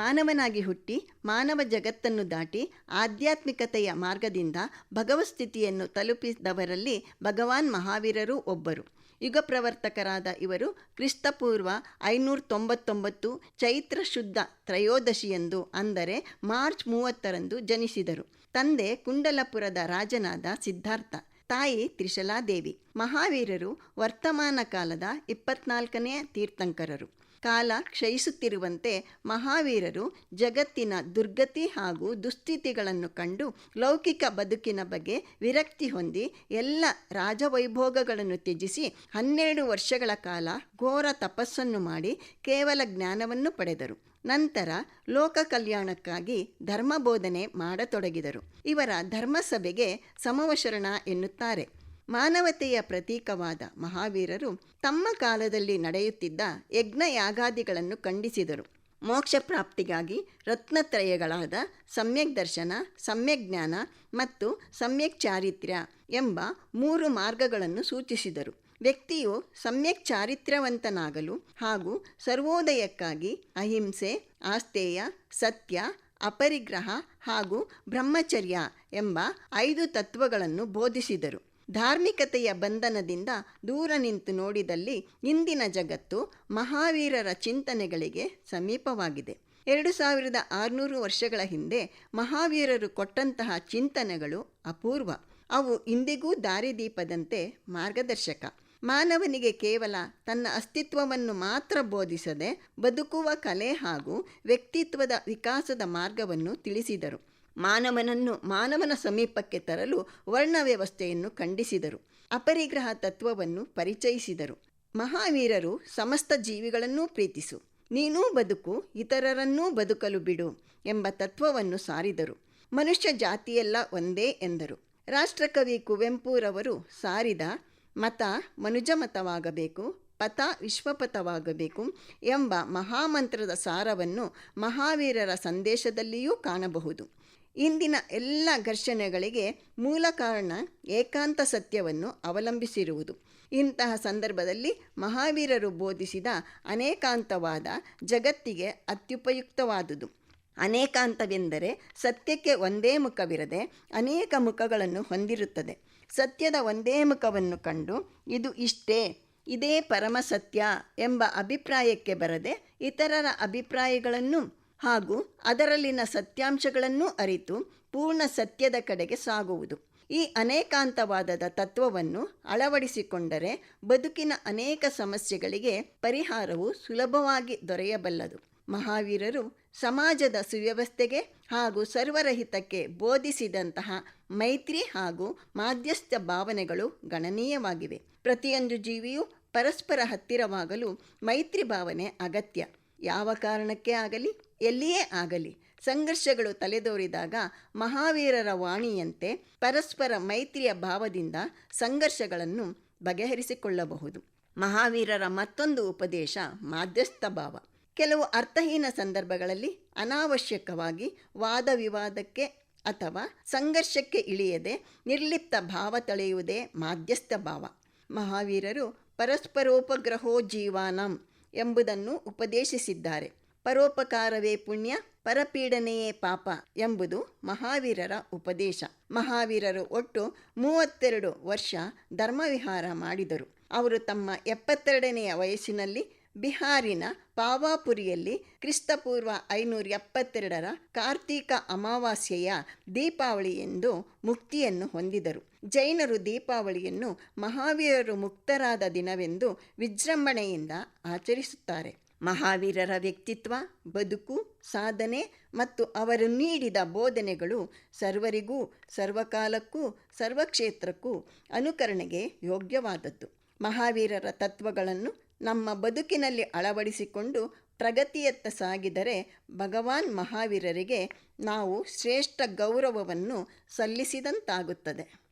ಮಾನವನಾಗಿ ಹುಟ್ಟಿ, ಮಾನವ ಜಗತ್ತನ್ನು ದಾಟಿ, ಆಧ್ಯಾತ್ಮಿಕತೆಯ ಮಾರ್ಗದಿಂದ ಭಗವಸ್ಥಿತಿಯನ್ನು ತಲುಪಿದವರಲ್ಲಿ ಭಗವಾನ್ ಮಹಾವೀರರು ಒಬ್ಬರು. ಯುಗ ಪ್ರವರ್ತಕರಾದ ಇವರು ಕ್ರಿಸ್ತಪೂರ್ವ ಐನೂರ ತೊಂಬತ್ತೊಂಬತ್ತು ಚೈತ್ರ ಶುದ್ಧ ತ್ರಯೋದಶಿಯಂದು ಅಂದರೆ ಮಾರ್ಚ್ ಮೂವತ್ತರಂದು ಜನಿಸಿದರು. ತಂದೆ ಕುಂಡಲಪುರದ ರಾಜನಾದ ಸಿದ್ಧಾರ್ಥ, ತಾಯಿ ತ್ರಿಶಲಾದೇವಿ, ಮಹಾವೀರರು ವರ್ತಮಾನ ಕಾಲದ ಇಪ್ಪತ್ನಾಲ್ಕನೆಯ ತೀರ್ಥಂಕರರು. ಕಾಲ ಕ್ಷಯಿಸುತ್ತಿರುವಂತೆ ಮಹಾವೀರರು ಜಗತ್ತಿನ ದುರ್ಗತಿ ಹಾಗೂ ದುಸ್ಥಿತಿಗಳನ್ನು ಕಂಡು ಲೌಕಿಕ ಬದುಕಿನ ಬಗ್ಗೆ ವಿರಕ್ತಿ ಹೊಂದಿ ಎಲ್ಲ ರಾಜವೈಭೋಗಗಳನ್ನು ತ್ಯಜಿಸಿ ಹನ್ನೆರಡು ವರ್ಷಗಳ ಕಾಲ ಘೋರ ತಪಸ್ಸನ್ನು ಮಾಡಿ ಕೇವಲ ಜ್ಞಾನವನ್ನು ಪಡೆದರು. ನಂತರ ಲೋಕ ಕಲ್ಯಾಣಕ್ಕಾಗಿ ಧರ್ಮಬೋಧನೆ ಮಾಡತೊಡಗಿದರು. ಇವರ ಧರ್ಮಸಭೆಗೆ ಸಮವಶರಣ ಎನ್ನುತ್ತಾರೆ. ಮಾನವತೆಯ ಪ್ರತೀಕವಾದ ಮಹಾವೀರರು ತಮ್ಮ ಕಾಲದಲ್ಲಿ ನಡೆಯುತ್ತಿದ್ದ ಯಜ್ಞಯಾಗಾದಿಗಳನ್ನು ಖಂಡಿಸಿದರು. ಮೋಕ್ಷ ಪ್ರಾಪ್ತಿಗಾಗಿ ರತ್ನತ್ರಯಗಳಾದ ಸಮ್ಯಕ್ ದರ್ಶನ, ಸಮ್ಯಕ್ ಜ್ಞಾನ ಮತ್ತು ಸಮ್ಯಕ್ ಚಾರಿತ್ರ್ಯ ಎಂಬ ಮೂರು ಮಾರ್ಗಗಳನ್ನು ಸೂಚಿಸಿದರು. ವ್ಯಕ್ತಿಯು ಸಮ್ಯಕ್ ಚಾರಿತ್ರ್ಯವಂತನಾಗಲು ಹಾಗೂ ಸರ್ವೋದಯಕ್ಕಾಗಿ ಅಹಿಂಸೆ ಆಸ್ತೇಯ ಸತ್ಯ, ಅಪರಿಗ್ರಹ ಹಾಗೂ ಬ್ರಹ್ಮಚರ್ಯ ಎಂಬ ಐದು ತತ್ವಗಳನ್ನು ಬೋಧಿಸಿದರು. ಧಾರ್ಮಿಕತೆಯ ಬಂಧನದಿಂದ ದೂರ ನಿಂತು ನೋಡಿದಲ್ಲಿ ಇಂದಿನ ಜಗತ್ತು ಮಹಾವೀರರ ಚಿಂತನೆಗಳಿಗೆ ಸಮೀಪವಾಗಿದೆ. ಎರಡು ಸಾವಿರದ ಆರುನೂರು ವರ್ಷಗಳ ಹಿಂದೆ ಮಹಾವೀರರು ಕೊಟ್ಟಂತಹ ಚಿಂತನೆಗಳು ಅಪೂರ್ವ. ಅವು ಇಂದಿಗೂ ದಾರಿದೀಪದಂತೆ ಮಾರ್ಗದರ್ಶಕ. ಮಾನವನಿಗೆ ಕೇವಲ ತನ್ನ ಅಸ್ತಿತ್ವವನ್ನು ಮಾತ್ರ ಬೋಧಿಸದೆ ಬದುಕುವ ಕಲೆ ಹಾಗೂ ವ್ಯಕ್ತಿತ್ವದ ವಿಕಾಸದ ಮಾರ್ಗವನ್ನು ತಿಳಿಸಿದರು. ಮಾನವನನ್ನು ಮಾನವನ ಸಮೀಪಕ್ಕೆ ತರಲು ವರ್ಣ ವ್ಯವಸ್ಥೆಯನ್ನು ಖಂಡಿಸಿದರು. ಅಪರಿಗ್ರಹ ತತ್ವವನ್ನು ಪರಿಚಯಿಸಿದರು. ಮಹಾವೀರರು ಸಮಸ್ತ ಜೀವಿಗಳನ್ನೂ ಪ್ರೀತಿಸು. ನೀನೂ ಬದುಕು, ಇತರರನ್ನೂ ಬದುಕಲು ಬಿಡು ಎಂಬ ತತ್ವವನ್ನು ಸಾರಿದರು. ಮನುಷ್ಯ ಜಾತಿಯೆಲ್ಲ ಒಂದೇ ಎಂದರು. ರಾಷ್ಟ್ರಕವಿ ಕುವೆಂಪುರವರು ಸಾರಿದ ಮತ ಮನುಜಮತವಾಗಬೇಕು, ಪಥ ವಿಶ್ವಪಥವಾಗಬೇಕು ಎಂಬ ಮಹಾಮಂತ್ರದ ಸಾರವನ್ನು ಮಹಾವೀರರ ಸಂದೇಶದಲ್ಲಿಯೂ ಕಾಣಬಹುದು. ಇಂದಿನ ಎಲ್ಲ ಘರ್ಷಣೆಗಳಿಗೆ ಮೂಲ ಕಾರಣ ಏಕಾಂತ ಸತ್ಯವನ್ನು ಅವಲಂಬಿಸಿರುವುದು. ಇಂತಹ ಸಂದರ್ಭದಲ್ಲಿ ಮಹಾವೀರರು ಬೋಧಿಸಿದ ಅನೇಕಾಂತವಾದ ಜಗತ್ತಿಗೆ ಅತ್ಯುಪಯುಕ್ತವಾದುದು. ಅನೇಕಾಂತವೆಂದರೆ ಸತ್ಯಕ್ಕೆ ಒಂದೇ ಮುಖವಿರದೆ ಅನೇಕ ಮುಖಗಳನ್ನು ಹೊಂದಿರುತ್ತದೆ. ಸತ್ಯದ ಒಂದೇ ಮುಖವನ್ನು ಕಂಡು ಇದು ಇಷ್ಟೇ, ಇದೇ ಪರಮ ಸತ್ಯ ಎಂಬ ಅಭಿಪ್ರಾಯಕ್ಕೆ ಬರದೆ ಇತರರ ಅಭಿಪ್ರಾಯಗಳನ್ನು ಹಾಗೂ ಅದರಲ್ಲಿನ ಸತ್ಯಾಂಶಗಳನ್ನು ಅರಿತು ಪೂರ್ಣ ಸತ್ಯದ ಕಡೆಗೆ ಸಾಗುವುದು. ಈ ಅನೇಕಾಂತವಾದದ ತತ್ವವನ್ನು ಅಳವಡಿಸಿಕೊಂಡರೆ ಬದುಕಿನ ಅನೇಕ ಸಮಸ್ಯೆಗಳಿಗೆ ಪರಿಹಾರವು ಸುಲಭವಾಗಿ ದೊರೆಯಬಲ್ಲದು. ಮಹಾವೀರರು ಸಮಾಜದ ಸುವ್ಯವಸ್ಥೆಗೆ ಹಾಗೂ ಸರ್ವರಹಿತಕ್ಕೆ ಬೋಧಿಸಿದಂತಹ ಮೈತ್ರಿ ಹಾಗೂ ಮಾಧ್ಯಸ್ಥ ಭಾವನೆಗಳು ಗಣನೀಯವಾಗಿವೆ. ಪ್ರತಿಯೊಂದು ಜೀವಿಯು ಪರಸ್ಪರ ಹತ್ತಿರವಾಗಲು ಮೈತ್ರಿ ಭಾವನೆ ಅಗತ್ಯ. ಯಾವ ಕಾರಣಕ್ಕೆ ಆಗಲಿ ಎಲ್ಲಿಯೇ ಆಗಲಿ ಸಂಘರ್ಷಗಳು ತಲೆದೋರಿದಾಗ ಮಹಾವೀರರ ವಾಣಿಯಂತೆ ಪರಸ್ಪರ ಮೈತ್ರಿಯ ಭಾವದಿಂದ ಸಂಘರ್ಷಗಳನ್ನು ಬಗೆಹರಿಸಿಕೊಳ್ಳಬಹುದು. ಮಹಾವೀರರ ಮತ್ತೊಂದು ಉಪದೇಶ ಮಾಧ್ಯಸ್ಥ ಭಾವ. ಕೆಲವು ಅರ್ಥಹೀನ ಸಂದರ್ಭಗಳಲ್ಲಿ ಅನಾವಶ್ಯಕವಾಗಿ ವಾದ ವಿವಾದಕ್ಕೆ ಅಥವಾ ಸಂಘರ್ಷಕ್ಕೆ ಇಳಿಯದೆ ನಿರ್ಲಿಪ್ತ ಭಾವ ತಳೆಯುವುದೇ ಮಾಧ್ಯಸ್ಥ ಭಾವ. ಮಹಾವೀರರು ಪರಸ್ಪರೋಪಗ್ರಹೋ ಜೀವಾನಂ ಎಂಬುದನ್ನು ಉಪದೇಶಿಸಿದ್ದಾರೆ. ಪರೋಪಕಾರವೇ ಪುಣ್ಯ, ಪರಪೀಡನೆಯೇ ಪಾಪ ಎಂಬುದು ಮಹಾವೀರರ ಉಪದೇಶ. ಮಹಾವೀರರು ಒಟ್ಟು ಮೂವತ್ತೆರಡು ವರ್ಷ ಧರ್ಮವಿಹಾರ ಮಾಡಿದರು. ಅವರು ತಮ್ಮ ಎಪ್ಪತ್ತೆರಡನೆಯ ವಯಸ್ಸಿನಲ್ಲಿ ಬಿಹಾರಿನ ಪಾವಾಪುರಿಯಲ್ಲಿ ಕ್ರಿಸ್ತಪೂರ್ವ ಐನೂರ ಎಪ್ಪತ್ತೆರಡರ ಕಾರ್ತೀಕ ಅಮಾವಾಸ್ಯೆಯ ದೀಪಾವಳಿ ಎಂದು ಮುಕ್ತಿಯನ್ನು ಹೊಂದಿದರು. ಜೈನರು ದೀಪಾವಳಿಯನ್ನು ಮಹಾವೀರರು ಮುಕ್ತರಾದ ದಿನವೆಂದು ವಿಜೃಂಭಣೆಯಿಂದ ಆಚರಿಸುತ್ತಾರೆ. ಮಹಾವೀರರ ವ್ಯಕ್ತಿತ್ವ, ಬದುಕು, ಸಾಧನೆ ಮತ್ತು ಅವರು ನೀಡಿದ ಬೋಧನೆಗಳು ಸರ್ವರಿಗೂ, ಸರ್ವಕಾಲಕ್ಕೂ, ಸರ್ವಕ್ಷೇತ್ರಕ್ಕೂ ಅನುಕರಣೆಗೆ ಯೋಗ್ಯವಾದದ್ದು. ಮಹಾವೀರರ ತತ್ವಗಳನ್ನು ನಮ್ಮ ಬದುಕಿನಲ್ಲಿ ಅಳವಡಿಸಿಕೊಂಡು ಪ್ರಗತಿಯತ್ತ ಸಾಗಿದರೆ ಭಗವಾನ್ ಮಹಾವೀರರಿಗೆ ನಾವು ಶ್ರೇಷ್ಠ ಗೌರವವನ್ನು ಸಲ್ಲಿಸಿದಂತಾಗುತ್ತದೆ.